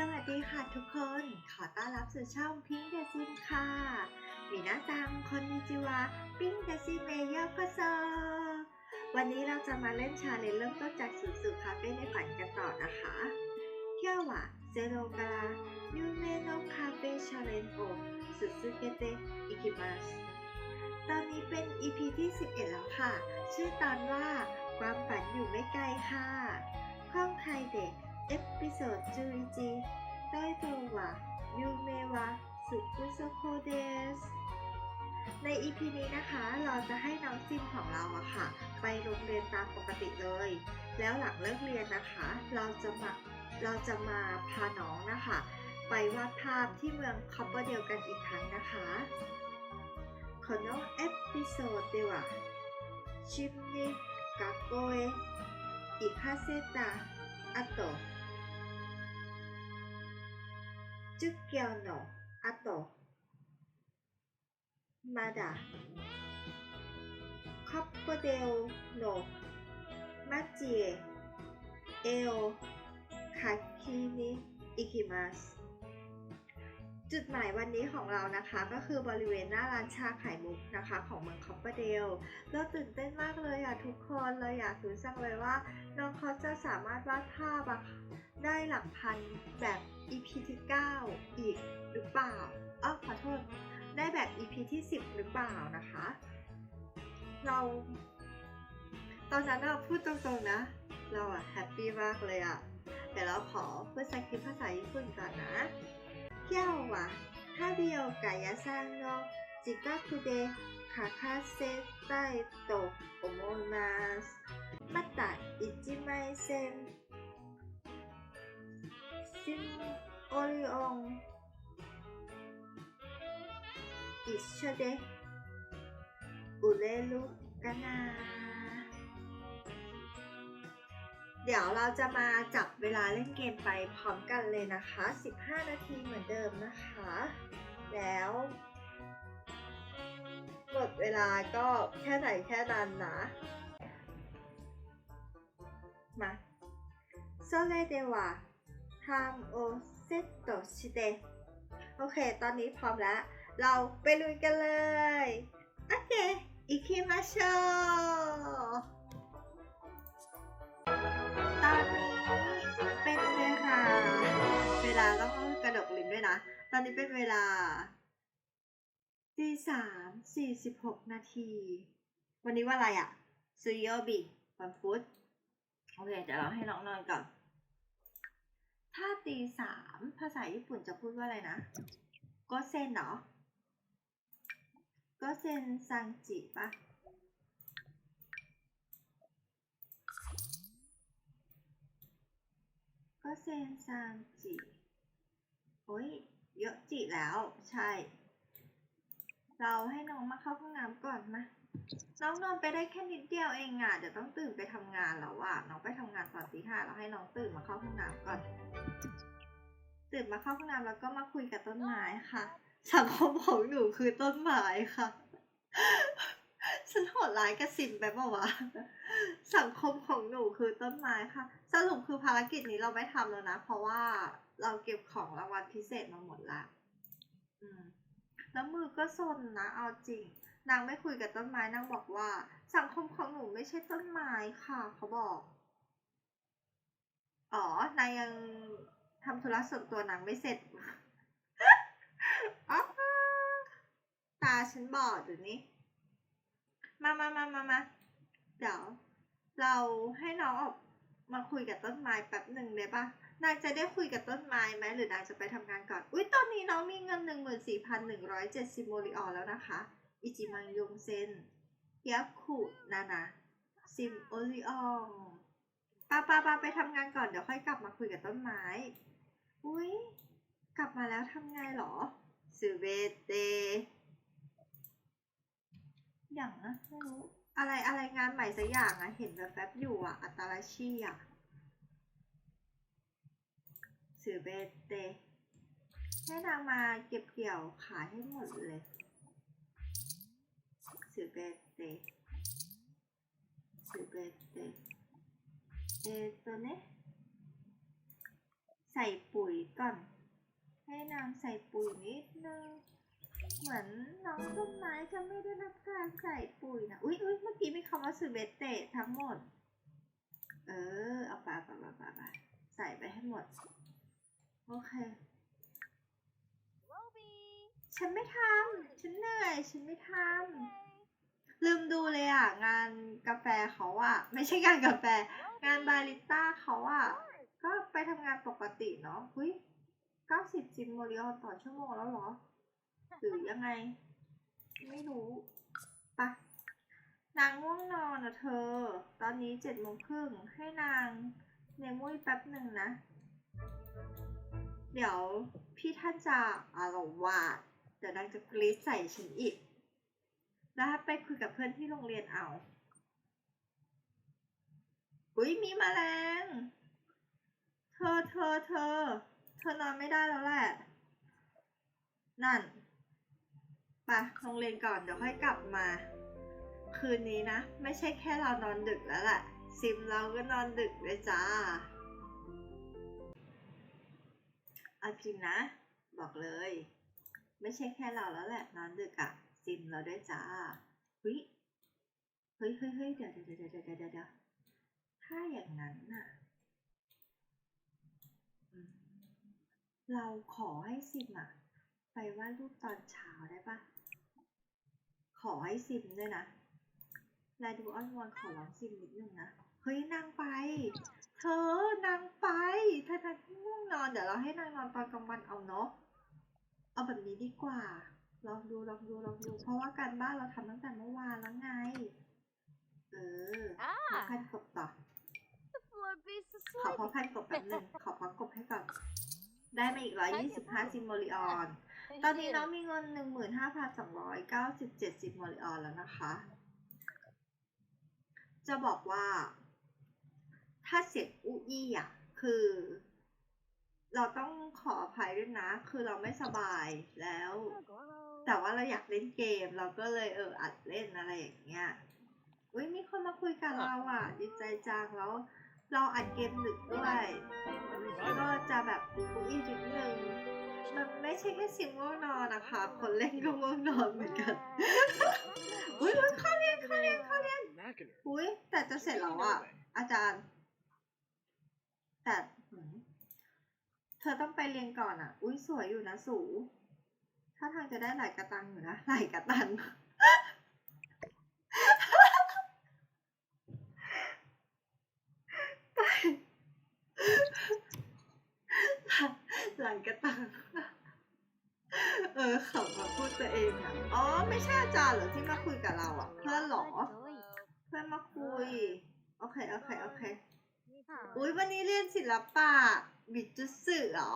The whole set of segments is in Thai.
สวัสดีค่ะทุกคน ขอต้อนรับสู่ช่องพิงเดซินค่ะมินาซังคนนิจิวะพิงเดซิเมเยอร์ก็โซวันนี้เราจะมาเล่นชาเลนจ์เริ่มต้นจากสูตรสูคาเฟ่ในฝันกันต่อนะคะเที่ยววะเซโรการายูเมโนคาเฟ่ชาเลนจ์โอสุสุเกเตอิคิมัสตอนนี้เป็น EP ที่ 11 แล้วค่ะ ชื่อตอนว่าความฝันอยู่ไม่ไกลค่ะห้องไทยเด็ก เอพิโซด11タイトルは「有名はสุกุโซโคเดสใน EP นี้นะคะ เราจะให้น้องซิมของเราอะค่ะ ไปโรงเรียนตามปกติเลย แล้วหลังเลิกเรียนนะคะ เราจะมาเราจะมาพาน้องนะคะ ไปวาดภาพที่เมืองคอปเปอร์เดียวกันอีกครั้งนะคะこのエピソードではชิมに学校へ行かせた後 授業の後まだカップデオの街へ絵を描きに行きますจุดหมายวันนี้ของเรานะคะ ก็คือบริเวณหน้าร้านชาไข่มุกนะคะ ของเมืองคอปเปอร์เดลเราตื่นเต้นมากเลยอ่ะทุกคนเราอยากรู้จังเลยว่า น้องเขาจะสามารถวาดภาพอะ ได้หลักพันแบบ EP ที่ 9 อีกหรือเปล่าอ้าวขอโทษ ได้แบบ EP ที่ 10 หรือเปล่านะคะ เรา ตอนนั้นเราพูดตรงๆนะ เราอะแฮปปี้มากเลยอะเดี๋ยวเราขอพูดสคริปต์ภาษาญี่ปุ่นก่อนนะ今日は旅をガヤさんの自宅で書かせたいと思います。また一枚線 ซินโอริองอิชเดอุเลลุกนา เดี๋ยวเราจะมาจับเวลาเล่นเกมไปพร้อมกันเลยนะคะ 15 นาทีเหมือนเดิมนะคะ แล้วหมดเวลาก็แค่ไหนแค่นั้นนะ มาそれでは ทำโอเซตโตชิเดโอเค ตอนนี้พร้อมแล้ว เราไปลุยกันเลย โอเคอิคิมาโชตอนนี้เป็นเวลา เวลาแล้วก็กระดกลิ้นด้วยนะ ตอนนี้เป็นเวลาตีสามสี่สิบหกนาที วันนี้ว่าอะไรอะซุยโยบิวันพุธโอเคเดี๋ยวเราให้น้องนอนก่อน ถ้าตีสามภาษาญี่ปุ่นจะพูดว่าอะไรนะก็เซนเหรอก็เซนซังจิปะก็เซนซังจิโอ้ยเยอะจิแล้ว ใช่ เราให้น้องมาเข้าห้องน้ำก่อนนะ น้องนอนไปได้แค่นิดเดียวเองอะเดี๋ยวต้องตื่นไปทำงานแล้วอะน้องไปทำงานตอนตีห้าเราให้น้องตื่นมาเข้าห้องน้ำก่อน ตื่นมาเข้าห้องน้ำแล้วก็มาคุยกับต้นไม้ค่ะ สังคมของหนูคือต้นไม้ค่ะ ฉันโหดร้ายกับสินไปเปล่าวะสังคมของหนูคือต้นไม้ค่ะ สรุปคือภารกิจนี้เราไม่ทำแล้วนะ เพราะว่าเราเก็บของรางวัลพิเศษมาหมดละ อืม แล้วมือก็ซนนะ เอาจริง นางไม่คุยกับต้นไม้นางบอกว่า สังคมของหนูไม่ใช่ต้นไม้ค่ะเขาบอก อ๋อนายยังทำธุระส่วนตัวนางไม่เสร็จอ๋อตาฉันบอดอยู่นี่มามามามามาเดี๋ยวเราให้น้องออกมาคุยกับต้นไม้แป๊บหนึ่งเลยปะนางจะได้คุยกับต้นไม้ไหมหรือนางจะไปทำงานก่อน อุ้ยตอนนี้น้องมีเงินหนึ่งหมื่นสี่พันหนึ่งร้อยเจ็ดสิบโมริออแล้วนะคะ อิจิมังยงเซนยาคุนานาซิมโอริองป้าป้าปาไปทำงานก่อนเดี๋ยวค่อยกลับมาคุยกับต้นไม้ อุ้ยกลับมาแล้วทำไงหรอสืเบเตอย่างนะไม่รู้อะไรอะไรงานใหม่สักอย่างอะเห็นแบบแฟบๆอยู่อะอัตราชีอะสือเบเตให้นางมาเก็บเกี่ยวขายให้หมดเลย สือเบเตสือเบเต えーっとね、最 ส่ปุ๋ยก่อน ให้นางใส่ปุ๋ยนิดนึง เหมือนน้องต้นไม้จะไม่ได้รับการใส่ปุ๋ยนะ อุ๊ยอุ๊ยเมื่อกี้มีคำว่าสืเบเตะทั้งหมด เออ เอาไปไปไปไปไปใส่ไปให้หมด โอเค ฉันไม่ทำ ฉันเหนื่อย ฉันไม่ทำ ลืมดูเลยอะ งานกาแฟเขาอะ ไม่ใช่งานกาแฟ งานบาริสต้าเขาอะ ก็ไปทำงานปกติเนาะหุ้ยเก้าสิบซิมโมริออต่อชั่วโมงแล้วเหรอ หรือยังไง ไม่รู้ปะนางง่วงนอนอะเธอ ตอนนี้เจ็ดโมงครึ่งให้นางเนมุ้ยแป๊บหนึ่งนะ เดี๋ยวพี่ท่านจะอารวาสเดี๋ยวนางจะกรีดใส่ฉันอีก แล้วไปคุยกับเพื่อนที่โรงเรียนเอา อุ้ยมีแมลง เธอเธอเธอ เธอนอนไม่ได้แล้วแหละ นั่นไปะโรงเรียนก่อนเดี๋ยวค่อยกลับมา คืนนี้นะ ไม่ใช่แค่เรานอนดึกแล้วแหละซิมเราก็นอนดึกเลยจ้าเอาจริงนะ บอกเลย ไม่ใช่แค่เราแล้วแหละ นอนดึกอะ ซิมเราด้วยจ้าเฮ้ยเฮ้ยเฮ้ยเฮ้ยเดี๋ยวเดี๋ยวเดี๋ยวเดี๋ยวเดี๋ยวเดี๋ยวถ้าอย่างนั้นน่ะ เราขอให้ซิมอะไปวาดรูปตอนเช้าได้ปะขอให้ซิมด้วยนะลายดูอ้อนวอนขอร้องซิมนิดนึงนะ เฮ้ยนางไป เธอนางไป ถ้านางง่วงนอนเดี๋ยวเราให้นางนอนตอนกลางวันเอาเนาะ เอาแบบนี้ดีกว่า ลองดูลองดูลองดู เพราะว่าการบ้านเราทำตั้งแต่เมื่อวานแล้วไง เออพอ Ah, พันกบต่อ the floor base is ขอพอ sliding. พันกบแป๊บหนึ่งขอพักกบให้ก่อน ได้มาอีกร้อยยี่สิบห้าซิมโมลิออน ตอนนี้น้องมีเงินหนึ่งหมื่นห้าพันสองร้อยเก้าสิบเจ็ดซิมโมลิออนแล้วนะคะ จะบอกว่า ถ้าเสียงอู้อี้อะ คือเราต้องขออภัยด้วยนะ คือเราไม่สบายแล้ว แต่ว่าเราอยากเล่นเกม เราก็เลยเอออัดเล่นอะไรอย่างเงี้ยอุ้ยมีคนมาคุยกับเราอะดีใจจังแล้วเราอัดเกมดึกด้วยก็จะแบบอุ้ยนิดนึงมันไม่ใช่แค่ซิมง่วงนอนนะคะคนเล่นก็ง่วงนอนเหมือนกันอุ้ยเข้าเรียนเข้าเรียนเข้าเรียนอุ้ยแต่จะเสร็จแล้วอะอาจารย์ แต่เธอต้องไปเรียนก่อนอะ อุ้ยสวยอยู่นะสู ถ้าทางจะได้หลายกระตังอยู่นะหลายกระตังหลังกระตัง เออเขามาพูดตัวเองอะ อ๋อ ไม่ใช่อาจารย์เหรอที่มาคุยกับเราอะ เพื่อนเหรอ เพื่อนมาคุย โอเค โอเค โอเค อุ้ยวันนี้เรียนศิลปะ บิจุสึเหรอ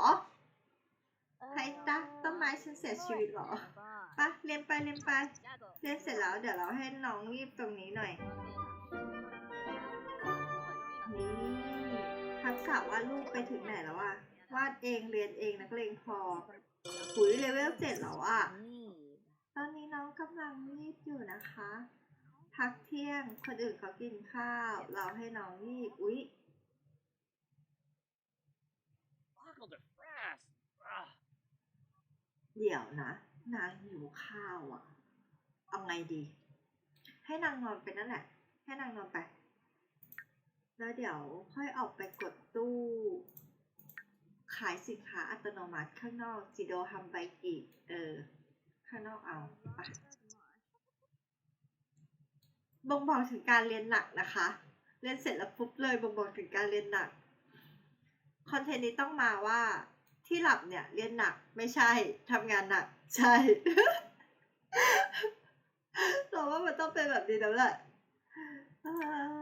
ใครตะต้นไม้ฉันเสียชีวิตเหรอไปะเรียนไปเรียนไปเรียนเสร็จแล้วเดี๋ยวเราให้น้องรีบตรงนี้หน่อยนี่ทักษะวาดรูปไปถึงไหนแล้วอะวาดเองเรียนเองนักเลงพอหุยเลเวลเจ็ดแล้วอะตอนนี้น้องกำลังรีบอยู่นะคะ พักเที่ยงคนอื่นเขากินข้าว เราให้น้องรีบอุ๊ย เดี๋ยวนะ นางหิวข้าวอะเอาไงดี ให้นางนอนไปนั่นแหละ ให้นางนอนไป แล้วเดี๋ยวค่อยออกไปกดตู้ ขายสินค้าอัตโนมัติข้างนอกจิโดฮัมไบกิเออ ข้างนอกเอาไปบ่งบอกถึงการเรียนหนักนะคะ เรียนเสร็จแล้วปุ๊บเลยบ่งบอกถึงการเรียนหนัก คอนเทนต์นี้ต้องมาว่า ที่หลับเนี่ยเรียนหนักไม่ใช่ทำงานหนัก ใช่เราว่ามันต้องเป็นแบบนี้แล้วแหละเอ่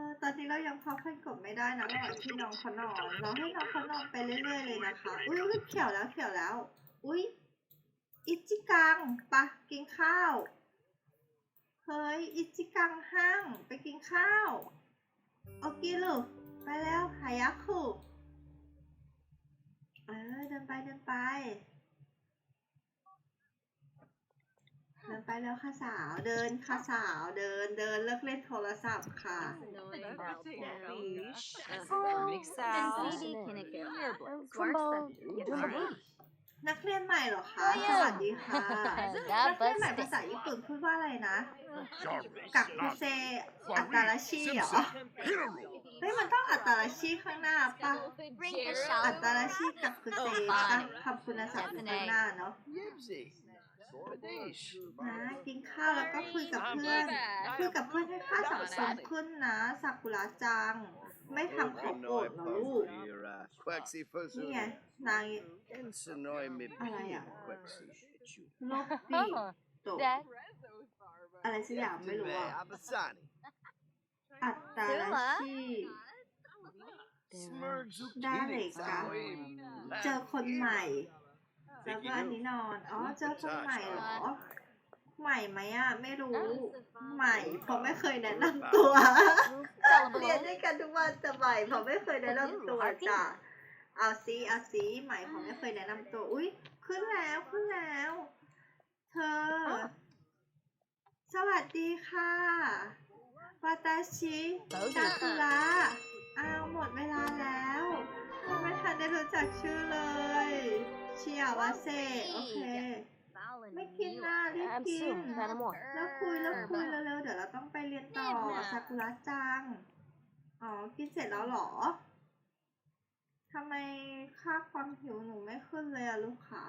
อตอนนี้เรายังพักให้กบไม่ได้นะระหว่างที่น้องเขานอนเราให้น้องเขานอนไปเรื่อยๆเลยนะคะ อุ้ยอุ๊ยเขียวแล้วเขียวแล้ว อุ้ยอิจิกังปะกินข้าว เฮ้ยอิจิกังห้างไปกินข้าว โอเคลูกไปแล้วหายาคุ เออเดินไปเดินไปเนไปแล้วค่ะสาวเดินค่ะสาวเดินเดินเลิกเล่นโทรศัพท์ค่ะ นักเรียนใหม่เหรอคะสวัสดีค่ะ นักเรียนใหม่ภาษาญี่ปุ่นพูดว่าอะไรนะ กักคุเซอัตาราชิเหรอ เฮ้ยมันต้องอัตาราชิข้างหน้าปะอัตาราชิกักคุเซปะคำคุณศัพท์อยู่ข้างหน้าเนาะนะกินข้าวแล้วก็คุยกับเพื่อน คุยกับเพื่อนให้ค่าสังสมขึ้นนะซากุระจัง ไม่ทำเขาโกรธนะลูกนี่ไงนางอะไรอะลบบีโตะ Dad. อะไรสักอย่างไม่รู้อะอัตาราชิ เจอคนใหม่แล้วก็อันนี้นอน อ๋อ เจอคนใหม่เหรอ ใหม่ไหมอะ ไม่รู้ ใหม่ เพราะไม่เคยแนะนำตัวเรียนด้วยกันทุกวันแต่ใหม่เพราะไม่เคยแนะนำตัวจ้ะเอาซีเอาซีใหม่เพราะไม่เคยแนะนำตัว อุ้ยขึ้นแล้วขึ้นแล้ว เธอ สวัสดีค่ะวาตาชิซากุระ อ้าวหมดเวลาแล้วยังไม่ทันได้รู้จักชื่อเลย เชียวาเซโอเค ไม่กินนะรีบ I'm กิน soon. Kind of more. แล้วคุยแล้วคุยเร็วๆเดี๋ยวเราต้องไปเรียนต่อซากุระจัง อ๋อ กินเสร็จแล้วเหรอทำไมค่าความหิวหนูไม่ขึ้นเลยอะลูกค้า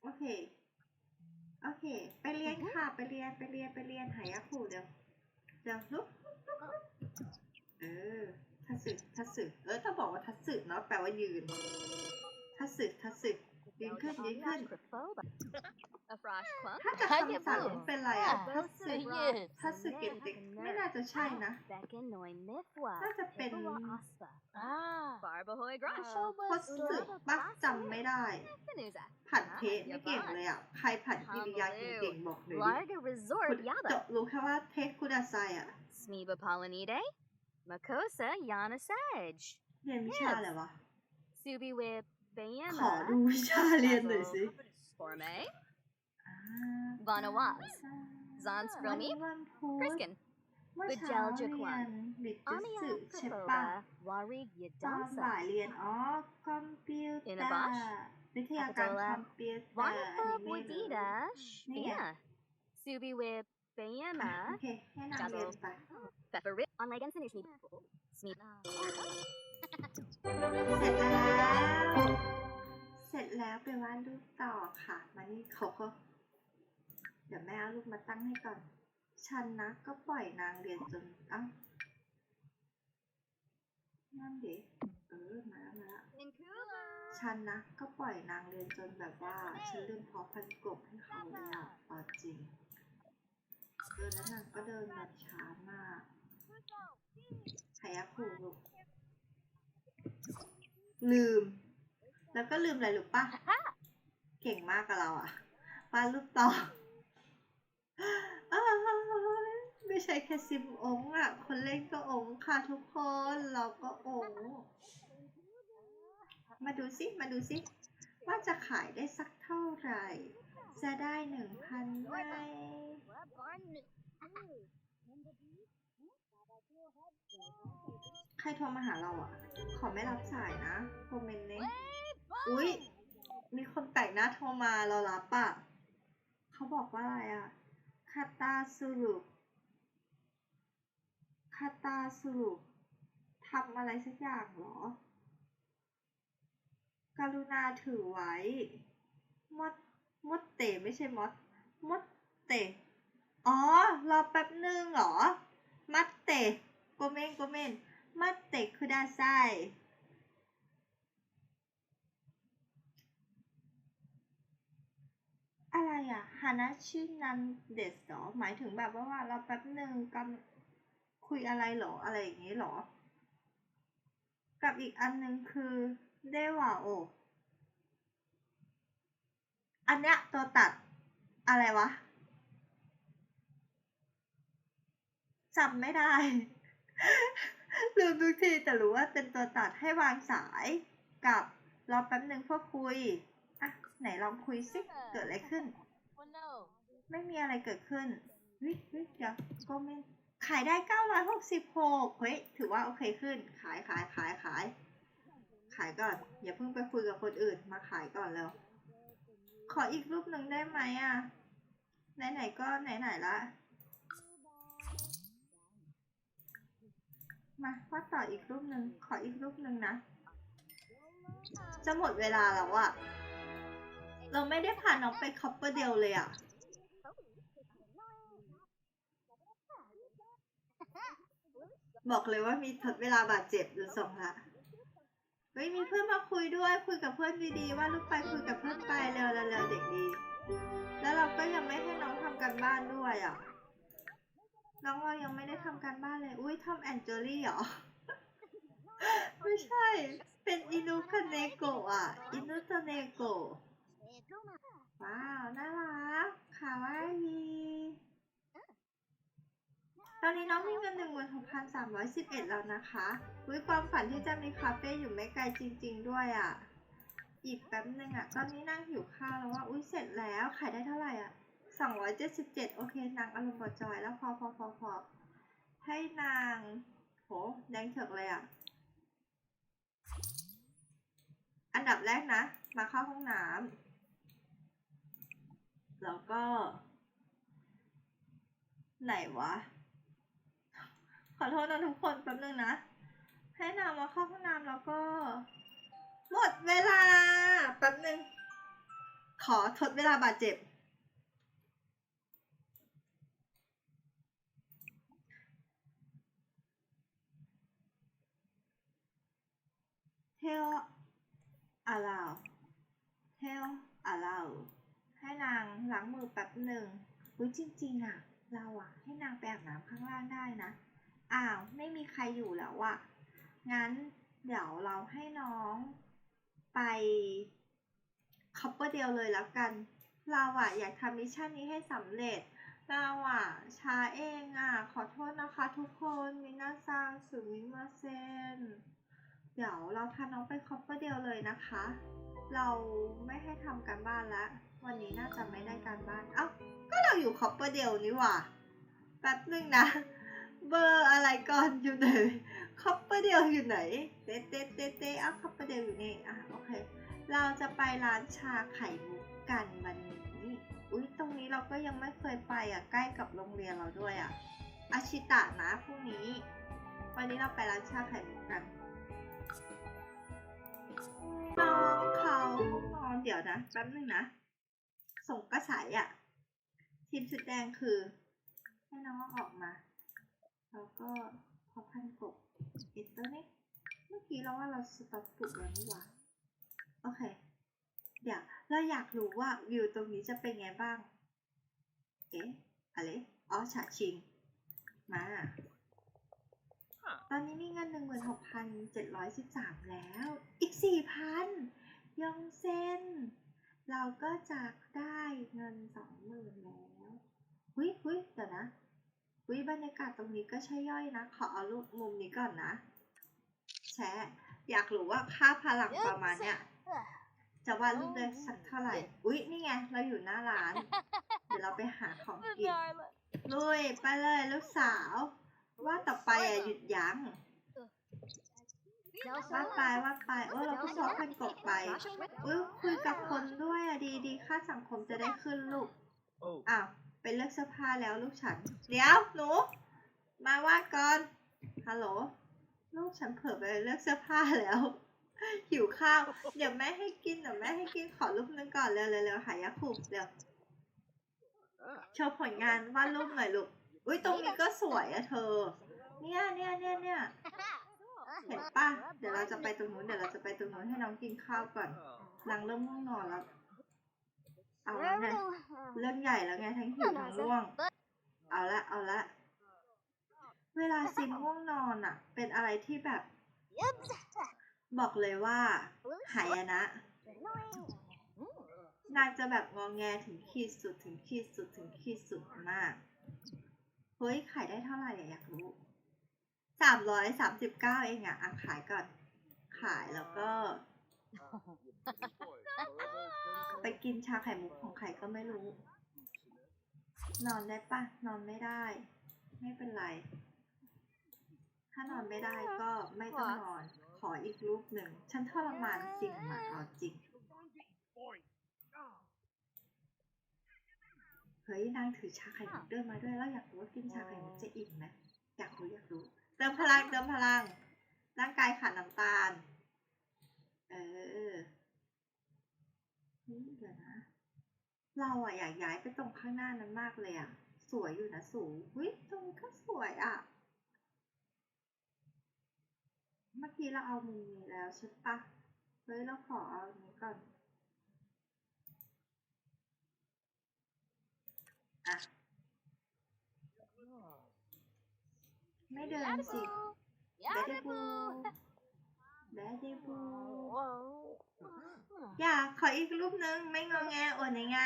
โอเค โอเค ไปเรียนค่ะ ไปเรียน ไปเรียน ไปเรียนหายาขู่เดี๋ยว เดี๋ยวลุกลุกลุก เออทัศสึทัศสึเออถ้าบอกว่าทัศสึเนาะแปลว่ายืนทัศสึทัศสึยืนขึ้นยืนขึ้น A frosh clump. ถ้าจะคำสั่งมันเป็นอะไรอะทัศสึ Yes. ทัศสึเก็บเด็กไม่น่าจะใช่นะน่าจะเป็น Ah. Barbahoy โค Grosh. สึปักจำไม่ได้ Finuza. ผัดเพไม่เก่งเลยอะใครผัดกิริยาเก่งๆบอกเลยดิ Larga คุ Resort ณ Yaba. จะรู้แค่ว่าเทคคุดาไซอะ Smiba Polynide. Makosa Yana Sage. เรียนวิชาอะไรวะ Subi Whip ขอ Bayama. ดูวิชาเรียนหน่อยสิ Forme. อ่า Vanawaz. Zan วันนี้ Spromi. วันพุธ Kriskin. เมื่อเช้าเรียนบิดจุ Amiya สึใช่ปะ Kapoba. Warig ตอนบ่าย Yadansa. เรียนอ๋อคอมพิวเตอ In ร์ a box? วิทยาการ Capitola คอมพิวเตอร์ Wanipa อันนี้ไม่รู้ Wadida. Nia. Shpia. Subi Whip อะ Bayama. โอเคให้นางเรียนไป Pepper Rip. On Legan Finish Me. Smeep. เสร็จแล้ว เสร็จแล้วไปวาดรูปต่อค่ะ มานี่เขาก็ เดี๋ยวแม่เอารูปมาตั้งให้ก่อน ฉันนะก็ปล่อยนางเรียนจนเอ้านั่นดิเออมาแล้วมาแล้วฉันนะก็ปล่อยนางเรียนจนแบบว่า ฉันลืมเพาะพันกบให้เขาเลยอะตอนจริง เออแล้วนางก็เดินแบบช้ามากหายาคูลูกลืม แล้วก็ลืมอะไรหรือปะเก่งมากกับเราอะวาดรูปต่อไม่ใช่แค่ซิมองค์อะคนเล่นก็องค์ค่ะทุกคนเราก็องค์มาดูสิมาดูสิว่าจะขายได้สักเท่าไหร่ จะได้หนึ่งพันไหม ใครโทรมาหาเราอะ ขอไม่รับสายนะคอมเมนต์เนอุ๊ย มีคนแปลกหน้าโทรมาเรารับปะเขาบอกว่าอะไรอะ คาตาสุรุคาตาสุรุทำอะไรสักอย่างเหรอ กรุณาถือไว้ มด มดเตะไม่ใช่มด มดเตะ อ๋อ รอแป๊บหนึ่งเหรอ มัดเตะโกเมนโกเมน มัดเตะคือดาไซอะไรอะฮานาชินันเดสเหรอ หมายถึงแบบว่าเราแป๊บหนึ่งกำคุยอะไรเหรอ อะไรอย่างนี้เหรอ กับอีกอันหนึ่งคือเดวาโอ อันเนี้ยตัวตัดอะไรวะ จำไม่ได้ ลืมทุกทีแต่รู้ว่าเป็นตัวตัดให้วางสายกับรอแป๊บหนึ่งเพื่อคุย อะ ไหนลองคุยสิ เกิดอะไรขึ้น One no. ไม่มีอะไรเกิดขึ้นเฮ้ยเฮ้ยเดี๋ยวก็ไม่ขายได้ 966 เฮ้ย ถือว่าโอเคขึ้น ขายขายขายขาย ขายก่อน อย่าเพิ่งไปคุยกับคนอื่น มาขายก่อนแล้ว ขออีกรูปหนึ่งได้ไหมอะ ไหนๆก็ไหนๆละ มาว่าดต่ออีกรูปหนึ่งขออีกรูปหนึ่งนะ จะหมดเวลาแล้วอะเราไม่ได้พาน้องไปคอปเปอร์เดลเลยอะบอกเลยว่ามีทดเวลาบาดเจ็บดูทรงละเฮ้ยมีเพื่อนมาคุยด้วยคุยกับเพื่อนดีๆว่าลูกไปคุยกับเพื่อนไปเร็วๆเด็กดี แล้วเราก็ยังไม่ให้น้องทำการบ้านด้วยอะ น้องเรายังไม่ได้ทำการบ้านเลย อุ้ยทอมแอนเจอรี่เหรอ ไม่ใช่ เป็นอินุคาเนโกะอะ อินุตเนโกะว้าว น่ารักคาวายีตอนนี้น้องมีเงินหนึ่งหมื่นหกพันสามร้อยสิบเอ็ดแล้วนะคะวิความฝันที่จะมีคาเฟ่อยู่ไม่ไกลจริง ๆ ด้วยอะ อีกแป๊บนึงอะ ตอนนี้นางหิวข้าวแล้วว่า อุ้ยเสร็จแล้ว ขายได้เท่าไหร่อะ สองร้อยเจ็ดสิบเจ็ดโอเคนางอารมณ์พอจอยแล้วพอพอพอพอให้นางโหแดงเถิกเลยอะ อันดับแรกนะ มาเข้าห้องน้ำแล้วก็ ไหนวะ ขอโทษนะทุกคนแป๊บนึงนะ ให้นางมาเข้าห้องน้ำแล้วก็ หมดเวลาแป๊บนึง ขอทดเวลาบาดเจ็บ tell allow tell allow ให้นางล้างมือแป๊บหนึ่งอุ้ยจริงๆอะเราอะให้นางไปอาบน้ำข้างล่างได้นะ อ้าวไม่มีใครอยู่แล้วอะงั้นเดี๋ยวเราให้น้องไปคัพเปอร์เดียวเลยแล้วกัน เราอะอยากทำมิชชั่นนี้ให้สำเร็จเราอะช้าเองอะขอโทษนะคะทุกคนมินาซังสุมิมาเซน เดี๋ยวเราพาน้องไปคอปเปอร์เดียวเลยนะคะ เราไม่ให้ทำการบ้านละวันนี้น่าจะไม่ได้การบ้าน เอ้า ก็เราอยู่คอปเปอร์เดียวนี่หว่า แป๊บนึงนะ เบอร์อะไรก่อนอยู่ไหนคอปเปอร์เดียวอยู่ไหน เต้เต้เต้เต้เอ้าคอปเปอร์เดียวอยู่นี่อะโอเค เราจะไปร้านชาไข่มุกกันวันนี้ อุ้ยตรงนี้เราก็ยังไม่เคยไปอะใกล้กับโรงเรียนเราด้วยอะอาชิตะนะพรุ่งนี้ วันนี้เราไปร้านชาไข่มุกกัน น้องเขานอนเดี๋ยวนะแป๊บนึงนะ ส่งกระสายอะทีมชุดแดงคือ ให้น้องออกมา แล้วก็พอพันกบเอ็ดตัวนี้เมื่อกี้เราว่าเราสต็อปปลุกแล้วนี่หว่าโอเค เดี๋ยวเราอยากรู้ว่าวิวตรงนี้จะเป็นไงบ้าง เอ๊ะอะไรอ๋อฉะชิง มา ตอนนี้มีเงิน 16,713 แล้ว อีก 4,000 ยองเซน เราก็จะได้เงิน 20,000 แล้วหุยหุยเดี๋ยวนะหุยบรรยากาศตรงนี้ก็ใช่ย่อยนะ ขอเอารูปมุมนี้ก่อนนะ แชะ อยากรู้ว่าค่าพลังประมาณเนี้ยจะวาดรูปได้สักเท่าไหร่ อุ๊ย นี่ไง เราอยู่หน้าร้าน เดี๋ยวเราไปหาของกินลุย ไปเลยลูกสาว ว่าต่อไปอะหยุดยั้งว่าไปว่าไปโอ้เราก็สอบพันกบไปอุ้ยคุยกับคนด้วยอะดีดีค่าสังคมจะได้ขึ้นลูก Oh. อ้าวไปเลือกเสื้อผ้าแล้วลูกฉัน เดี๋ยวหนูมาวาดก่อนฮัลโหลลูกฉันเผลอไปเลือกเสื้อผ้าแล้วหิวข้าว เดี๋ยวแม่ให้กินเดี๋ยวแม่ให้กินขอรูปนึงก่อนเร็วเร็วเร็วหายาคูบเดี๋ยวโชว์ผลงานวาดรูปหน่อยลูก อุ้ยตรงนี้ก็สวยอะเธอ เนี่ยเนี่ยเนี่ยเนี่ยเห็นปะเดี๋ยวเราจะไปตรงนู้น เดี๋ยวเราจะไปตรงนู้นให้น้องกินข้าวก่อน Oh. นางเริ่มง่วงนอนแล้ว เอาแล้วไงเรื่องใหญ่แล้วไงทั้งหิวทั้งง่วง เอาละ เอาละ เวลาซิมง่วงนอนอะเป็นอะไรที่แบบ บอกเลยว่า หายนะนางจะแบบงองแงถึงขีดสุดถึงขีดสุดถึงขีดสุดมาก เฮ้ย ขายได้เท่าไหร่อยากรู้สามร้อยสามสิบเก้าเองอะอะขายก่อน ขายแล้วก็ ไปกินชาไข่มุกของใครก็ไม่รู้ นอนได้ปะนอนไม่ได้ ไม่เป็นไร ถ้านอนไม่ได้ก็ไม่ต้องนอน ขออีกรูปหนึ่ง ฉันทรมานจริงอะเอาจริง Boing. Oh. เฮ้ยนางถือชาไข่มุกเดินมาด้วยแล้วอยากรู้ว่ากินชาไข่มุกจะอิ่มไหมอยากรู้อยากรู้ เติมพลังเติมพลัง ร่างกายขาดน้ำตาล เออเฮ้ยเดี๋ยวนะ เราอะอยากย้ายไปตรงข้างหน้านั้นมากเลยอะสวยอยู่นะสูเฮ้ยตรงนี้ก็สวยอะเมื่อกี้เราเอามุมนี้แล้วใช่ปะเฮ้ยเราขอเอาอันนี้ก่อน อะ ไม่เดินสิ Yadibu. แบดบู Yadibu. แบดบู Whoa. อยากขออีกรูปนึง ไม่งอแงโอนยังไง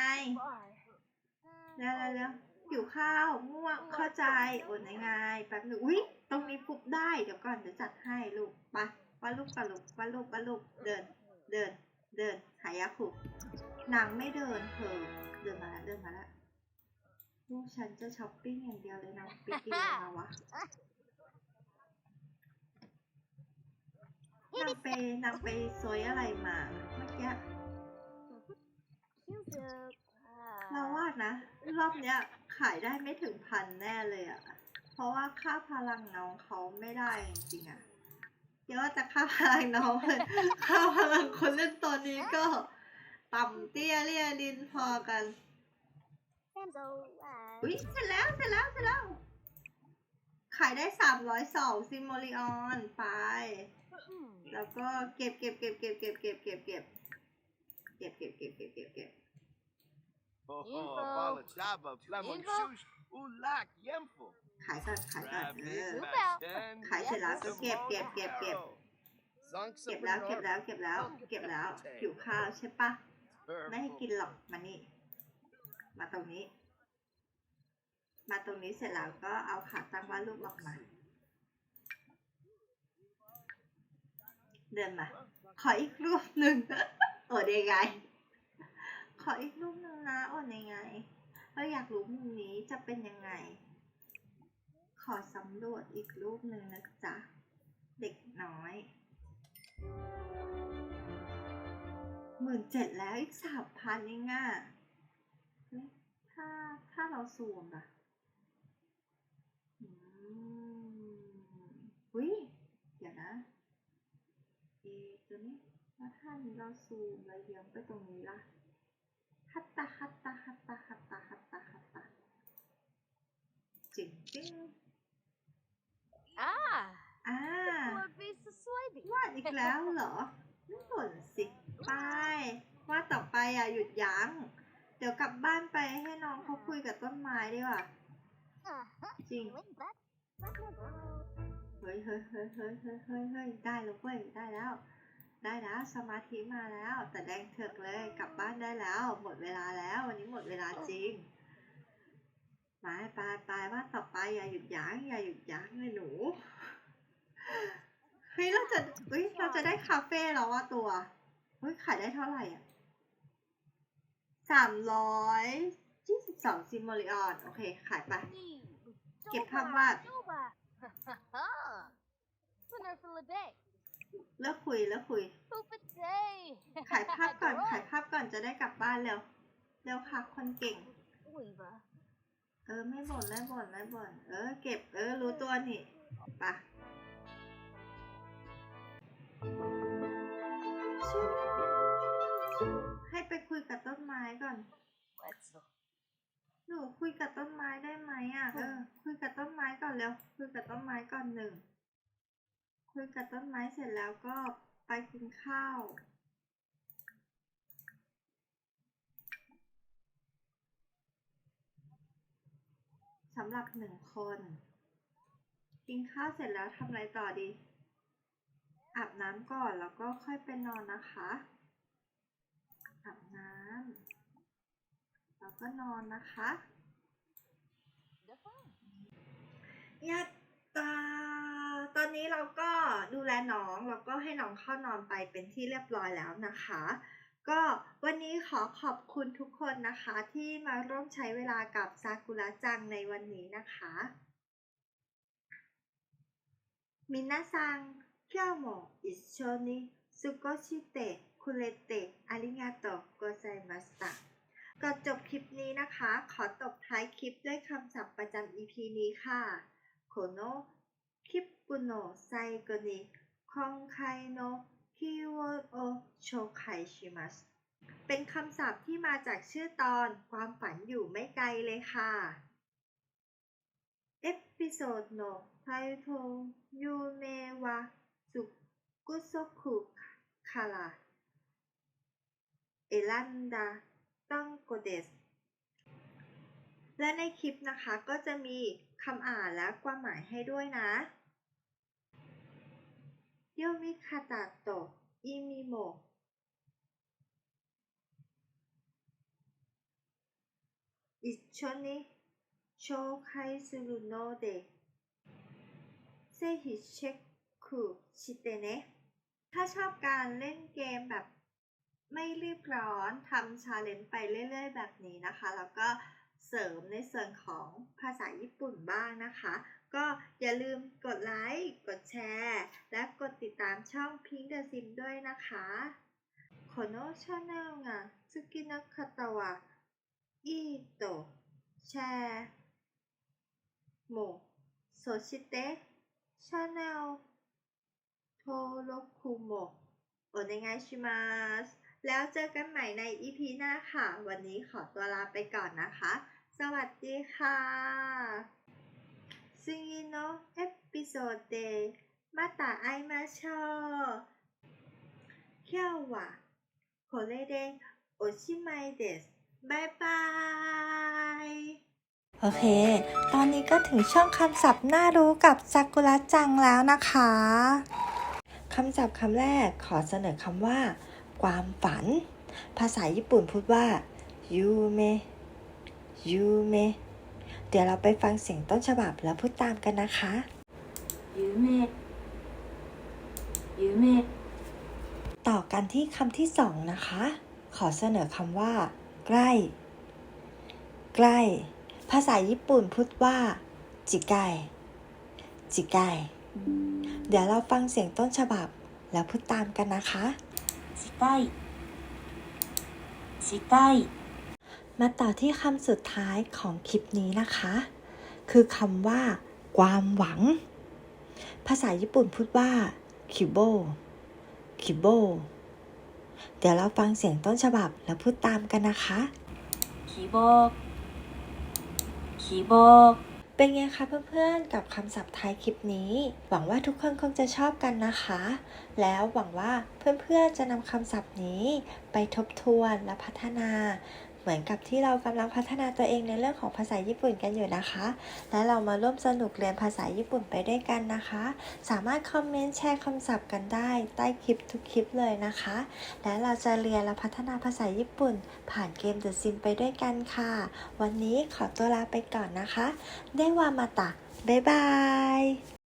แล้วแล้วแล้วหิวข้าวง่วงเข้าใจโอนยังไงแป๊บหนึงอุ้ยตรงนี้ปุ๊บได้ เดี๋ยวก่อนเดี๋ยวจัดให้ลูกไปว่าลูกปะลูกว่าลูกว่าลูกเดิน เดิน เดินหายาขุกนางไม่เดินเธอเดินมาแล้วเดินมาแล้ว ลูกฉันจะช้อปปิ้งอย่างเดียวเลยนางไปกินอะไรมาวะนางไปนางไปซวยอะไรมาเมื่อกี้เราว่านะ รอบเนี้ยขายได้ไม่ถึงพันแน่เลยอะเพราะว่าค่าพลังน้องเขาไม่ได้จริงๆอะเดี๋ยวว่าแต่ค่าพลังน้องค่าพลังคนเล่นตัวนี้ก็ ต่ำเตี้ยเลี่ยดินพอกัน อุ้ยเสร็จแล้วเสร็จแล้วเสร็จแล้ว ขายได้สามร้อยสองซิมโมลิออนไป แล้วก็เก็บเก็บเก็บเก็บเก็บเก็บเก็บเก็บเก็บเก็บเก็บเก็บเก็บเก็บ Oh, Info. Bala Chaba, Flamon Info. Shush, Ulak, Yemfo. ขายก่อนขายก่อน Grab เอ this อ Super. match ten. ขายเสร็จแล้วก็เก็บเก็บเก็บเก็บ Zonk เก็บแล้วเก็บแล้วเก็บแล้วเก็บแล้วหิวข้าวใช่ปะไม่ให้กินหรอกมานี่ มาตรงนี้ มาตรงนี้เสร็จแล้วก็เอาขาตั้งวาดรูปออกมา เดินมา ขออีกรูปหนึ่งโอ้ได้ไง ขออีกรูปหนึ่งนะโอ้ได้ไงเราอยากรู้มุมนี้จะเป็นยังไง ขอสำรวจอีกรูปหนึ่งนะจ๊ะ เด็กน้อยหมื่นเจ็ดแล้วอีกสามพันเองอะเฮ้ยถ้าถ้าเราซูมอะ อืมอุ้ย เดี๋ยวนะ เอตัวนี้แล้วถ้านี้เราซูมแล้วเลี้ยงไปตรงนี้ล่ะ ฮัตตาฮัตตาฮัตตาฮัตตาฮัตตาฮัตตาจริงจริง Ah. อ่า What beats the soybean? วาดอีกแล้วเหรอไม่บ่นสิไปวาดต่อไปอะหยุดยั้ง เดี๋ยวกลับบ้านไปให้น้องเขาคุยกับต้นไม้ดีกว่า จริง เฮ้ยเฮ้ยเฮ้ยเฮ้ยเฮ้ยเฮ้ยเฮ้ยได้แล้วเว้ยได้แล้ว ได้แล้วสมาธิมาแล้ว แต่แดงเถือกเลยกลับบ้านได้แล้ว หมดเวลาแล้ว วันนี้หมดเวลาจริงไปไปไปว่าต่อไปอย่าหยุดยั้งอย่าหยุดยั้งเลยหนูเฮ้ยเราจะเฮ้ยเราจะได้คาเฟ่แล้วว่าตัวเฮ้ยขายได้เท่าไหร่อะสามร้อยยี่สิบสองซิมโมลิออนโอเค ขายไป เก็บภาพวาด Winner for the day. เลิกคุยเลิกคุย Poop a day. ขายภาพก่อนขายภาพก่อนจะได้กลับบ้านเร็วเร็วค่ะคนเก่ง Weaver. เออไม่บ่นไม่บ่นไม่บ่นเออเก็บเออรู้ตัวนี่ไปะให้ไปคุยกับต้นไม้ก่อน Wetzel. หนูคุยกับต้นไม้ได้ไหมอะ เออ คุยกับต้นไม้ก่อนเร็วคุยกับต้นไม้ก่อนหนึ่ง คุยกับต้นไม้เสร็จแล้วก็ไปกินข้าว สำหรับหนึ่งคน กินข้าวเสร็จแล้วทำอะไรต่อดี อาบน้ำก่อนแล้วก็ค่อยไปนอนนะคะ อาบน้ำ แล้วก็นอนนะคะ ยาตา ตอนนี้เราก็ดูแลน้องแล้วก็ให้น้องเข้านอนไปเป็นที่เรียบร้อยแล้วนะคะ ก็วันนี้ขอขอบคุณทุกคนนะคะ ที่มาร่วมใช้เวลากับซากุระจังในวันนี้นะคะ มินาซัง今日も一緒に過ごしてくれてありがとうございました ก่อนจบคลิปนี้นะคะ ขอตบท้ายคลิปด้วยคำศัพท์ประจำ EP นี้ค่ะโคโนคิปปุโนไซโกนิคองไคโนคิวโอโชไคชิมัสเป็นคำศัพท์ที่มาจากชื่อตอนความฝันอยู่ไม่ไกลเลยค่ะเอพิโซดโนไทโทยูเมวะสุกุโซคุคาระเอลันดา ต้องโกเดส และในคลิปนะคะก็จะมีคำอ่านและความหมายให้ด้วยนะโยมิคาตะโตะอิมิโมะ一緒に紹介するのでぜひチェックしてねถ้าชอบการเล่นเกมแบบ ไม่รีบร้อนทำชาเลนจ์ไปเรื่อยๆ แบบนี้นะคะ แล้วก็เสริมในส่วนของภาษาญี่ปุ่นบ้างนะคะ ก็อย่าลืมกดไลค์ กดแชร์ และกดติดตามช่อง Pink the Sim ด้วยนะคะこのチャンネルが好きな方はいいとแชร์หมู่そしてチャンネル登録もお願いします แล้วเจอกันใหม่ใน EP หน้าค่ะ วันนี้ขอตัวลาไปก่อนนะคะ สวัสดีค่ะ次のエピソードでまた会いましょう今日はこれでおしまいですบายบาย โอเค ตอนนี้ก็ถึงช่องคำศัพท์น่ารู้กับซากุระจังแล้วนะคะ คำศัพท์คำแรกขอเสนอคำว่า ความฝัน ภาษาญี่ปุ่นพูดว่ายูเมยูเมเดี๋ยวเราไปฟังเสียงต้นฉบับแล้วพูดตามกันนะคะ夢夢ต่อกันที่คำที่สองนะคะ ขอเสนอคำว่า ใกล้ ใกล้ ภาษาญี่ปุ่นพูดว่า จิไกจิไกเดี๋ยวเราฟังเสียงต้นฉบับแล้วพูดตามกันนะคะ 近い近い มาต่อที่คำสุดท้ายของคลิปนี้นะคะ คือคำว่า ความหวัง ภาษาญี่ปุ่นพูดว่าคิโบคิโบเดี๋ยวเราฟังเสียงต้นฉบับแล้วพูดตามกันนะคะ 希望希望 เป็นไงคะเพื่อนๆ กับคำศัพท์ไทยคลิปนี้ หวังว่าทุกคนคงจะชอบกันนะคะ แล้วหวังว่าเพื่อนๆ จะนำคำศัพท์นี้ไปทบทวนและพัฒนา เหมือนกับที่เรากำลังพัฒนาตัวเองในเรื่องของภาษาญี่ปุ่นกันอยู่นะคะ และเรามาร่วมสนุกเรียนภาษาญี่ปุ่นไปด้วยกันนะคะ สามารถคอมเมนต์แชร์คำศัพท์กันได้ใต้คลิปทุกคลิปเลยนะคะ และเราจะเรียนและพัฒนาภาษาญี่ปุ่น ผ่านเกม The Sim ไปด้วยกันค่ะ วันนี้ขอตัวลาไปก่อนนะคะ ได้ว่ามาตะบ๊ายบาย